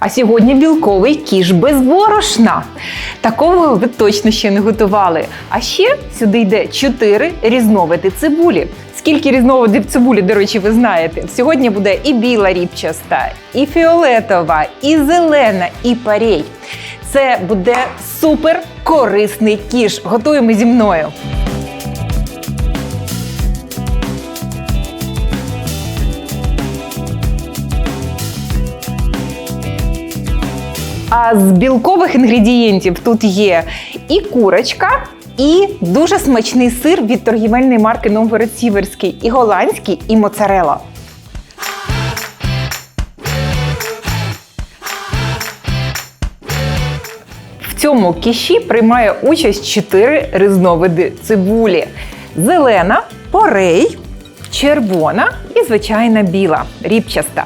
А сьогодні білковий кіш без борошна. Такого ви точно ще не готували. А ще сюди йде 4 різновиди цибулі. Скільки різновидів цибулі, до речі, ви знаєте? Сьогодні буде і біла ріпчаста, і фіолетова, і зелена, і парей. Це буде супер корисний кіш. Готуємо зі мною. А з білкових інгредієнтів тут є і курочка, і дуже смачний сир від торгівельної марки Новгород Сіверський, і голландський, і моцарела. В цьому кіші приймає участь чотири різновиди цибулі: зелена, порей, червона і звичайна біла, ріпчаста.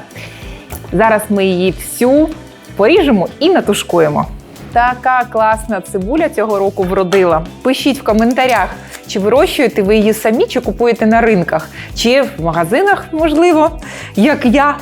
Зараз ми її всю поріжемо і натушкуємо. Така класна цибуля цього року вродила. Пишіть в коментарях, чи вирощуєте ви її самі, чи купуєте на ринках, чи в магазинах, можливо, як я.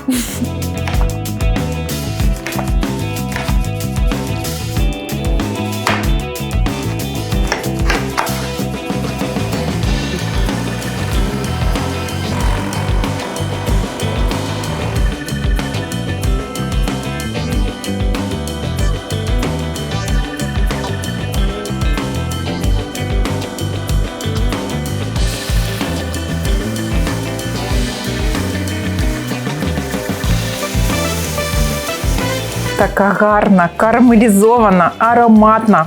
Така гарна, карамелізована, ароматна.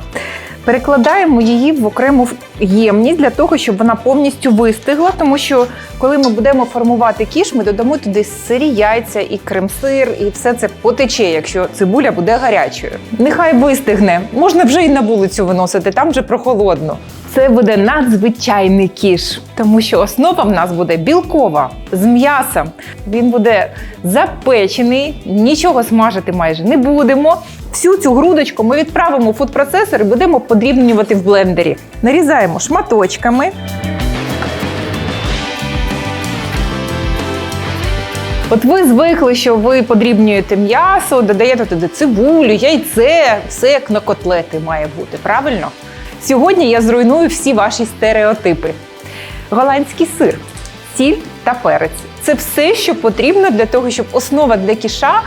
Перекладаємо її в окрему ємність для того, щоб вона повністю вистигла, тому що коли ми будемо формувати кіш, ми додамо туди сирі яйця і крем-сир, і все це потече, якщо цибуля буде гарячою. Нехай вистигне. Можна вже і на вулицю виносити, там вже прохолодно. Це буде надзвичайний кіш, тому що основа в нас буде білкова з м'ясом. Він буде запечений, нічого смажити майже не будемо. Всю цю грудочку ми відправимо в фудпроцесор і будемо подрібнювати в блендері. Нарізаємо шматочками. От ви звикли, що ви подрібнюєте м'ясо, додаєте туди цибулю, яйце, все як на котлети має бути, правильно? Сьогодні я зруйную всі ваші стереотипи. Голландський сир, сіль та перець це все, що потрібно для того, щоб основа для кіша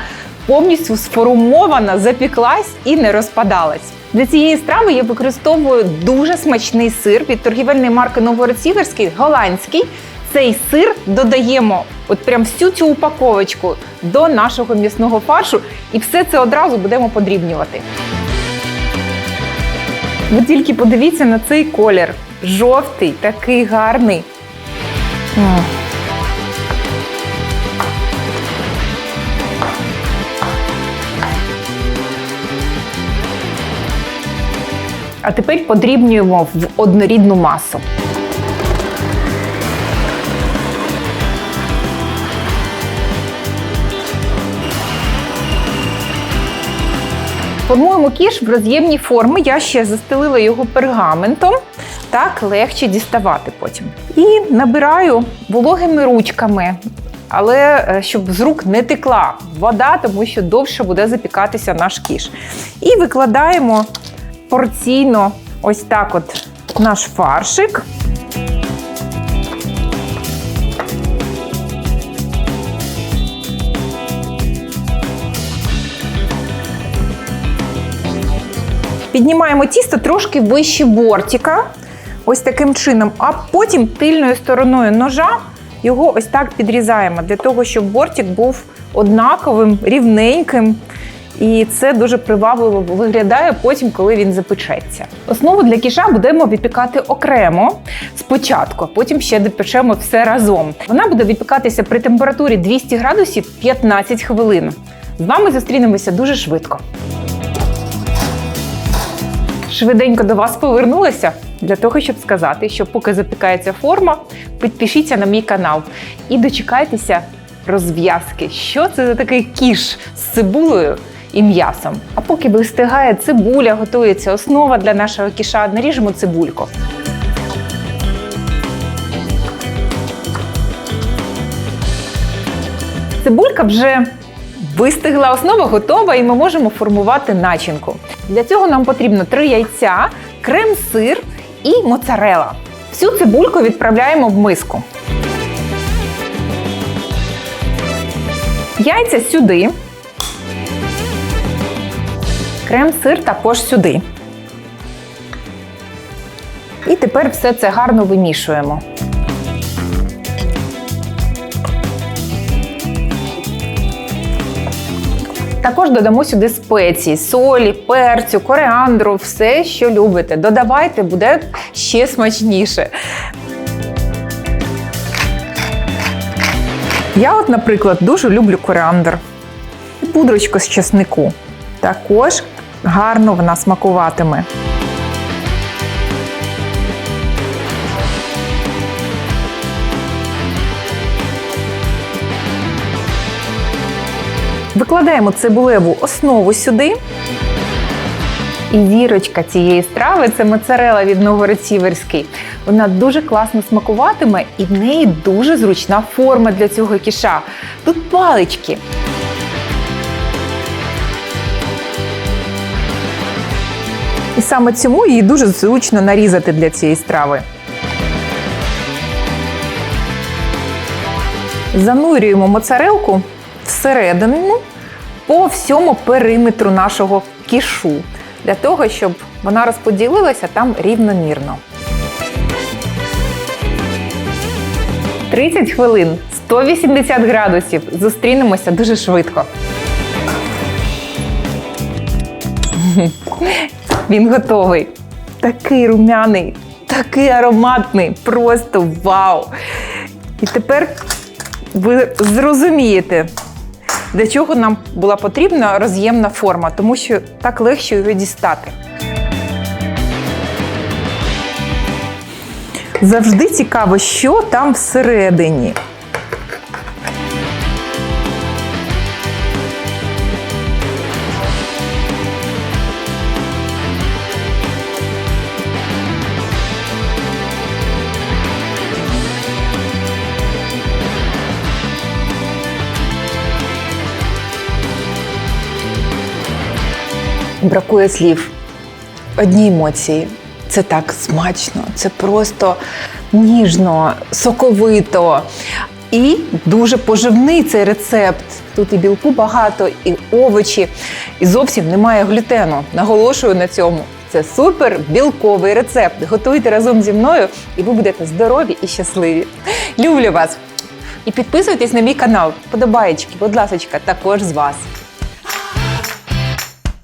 повністю сформована, запіклась і не розпадалась. Для цієї страви я використовую дуже смачний сир від торгівельної марки Новгород-Сіверський, голландський. Цей сир додаємо от прям всю цю упаковочку до нашого м'ясного фаршу, і все це одразу будемо подрібнювати. Ви тільки подивіться на цей колір. Жовтий, такий гарний. А тепер подрібнюємо в однорідну масу. Формуємо кіш в роз'ємні форми. Я ще застелила його пергаментом. Так легше діставати потім. І набираю вологими ручками, але е, щоб з рук не текла вода, тому що довше буде запікатися наш кіш. І викладаємо порційно ось так от наш фаршик. Піднімаємо тісто трошки вище бортика, ось таким чином, а потім тильною стороною ножа його ось так підрізаємо, для того, щоб бортик був однаковим, рівненьким. І це дуже привабливо виглядає потім, коли він запечеться. Основу для кіша будемо випікати окремо спочатку, потім ще допечемо все разом. Вона буде випікатися при температурі 200 градусів 15 хвилин. З вами зустрінемося дуже швидко. Швиденько до вас повернулася для того, щоб сказати, що поки запікається форма, підпишіться на мій канал і дочекайтеся розв'язки. Що це за такий кіш з цибулею і м'ясом? А поки вистигає цибуля, готується основа для нашого кіша, наріжемо цибульку. Цибулька вже вистигла, основа готова, і ми можемо формувати начинку. Для цього нам потрібно 3 яйця, крем-сир і моцарела. Всю цибульку відправляємо в миску. Яйця сюди. Крем-сир також сюди. І тепер все це гарно вимішуємо. Також додамо сюди спеції, солі, перцю, коріандру, все, що любите. Додавайте, буде ще смачніше. Я, от, наприклад, дуже люблю коріандр. І пудрочку з чеснику. Також гарно вона смакуватиме. Викладаємо цибулеву основу сюди. І зірочка цієї страви це моцарела від Новгород-Сіверський. Вона дуже класно смакуватиме і в неї дуже зручна форма для цього кіша. Тут палички. І саме цьому її дуже зручно нарізати для цієї страви. Занурюємо моцарелку всередину по всьому периметру нашого кішу, для того, щоб вона розподілилася там рівномірно. 30 хвилин, 180 градусів. Зустрінемося дуже швидко. Він готовий. Такий румяний, такий ароматний, просто вау! І тепер ви зрозумієте, для чого нам була потрібна роз'ємна форма, тому що так легше його дістати. Завжди цікаво, що там всередині. Бракує слів. Одні емоції. Це так смачно, це просто ніжно, соковито і дуже поживний цей рецепт. Тут і білку багато, і овочі, і зовсім немає глютену. Наголошую на цьому. Це супер білковий рецепт. Готуйте разом зі мною, і ви будете здорові і щасливі. Люблю вас! І підписуйтесь на мій канал. Подобаєчки, будь ласка, також з вас.